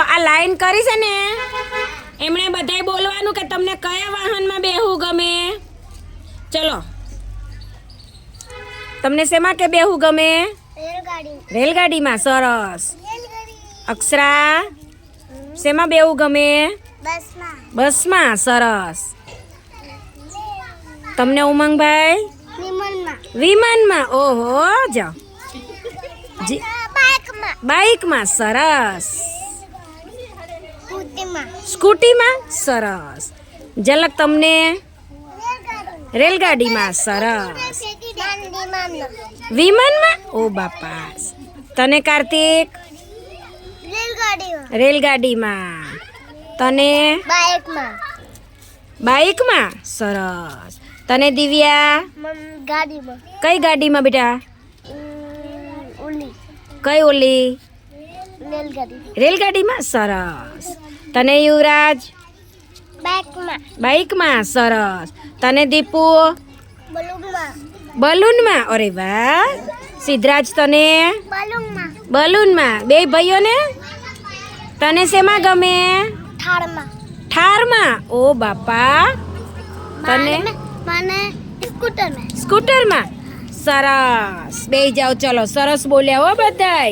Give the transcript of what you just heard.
આ લાઈન કરી છે ને. એમણે બધાય બોલવાનું કે તમને કયા વાહનમાં બેહવું ગમે? ચલો. તમને શેમાં કે બેહવું ગમે? રેલગાડીમાં. સરસ. અક્ષરા શેમાં બેહવું ગમે? બસમાં. સરસ. તમને ઉમંગભાઈ? વિમાનમાં. ઓહો જાઓ. જી બાઇકમાં સરસ. સ્કૂટીમાં. સ્કૂટીમાં? સરસ. ઝલક તમને રેલગાડીમાં? સરસ. વિમાનમાં? ઓ બાપા તને કાર્તિક? રેલગાડીમાં. તને? બાઇકમાં. બાઇકમાં? સરસ. તને દિવ્યા? ગાડીમાં. કઈ ગાડીમાં બેટા? કઈ ઓલી? રેલગાડીમાં? સરસ. તને યુવરાજ? બાઇકમાં. સરસ. તને દીપુ? બલૂનમાં. અરે વાહ. સિદ્ધરાજ તને? બલૂનમાં. બે ભાઈઓને? તને શેમાં ગમે? ઠારમાં ઓ બાપા. તને? મને સ્કૂટરમાં. સ્કૂટરમાં? સરસ. બે જાઓ ચલો. સરસ બોલ્યા હો બધાય.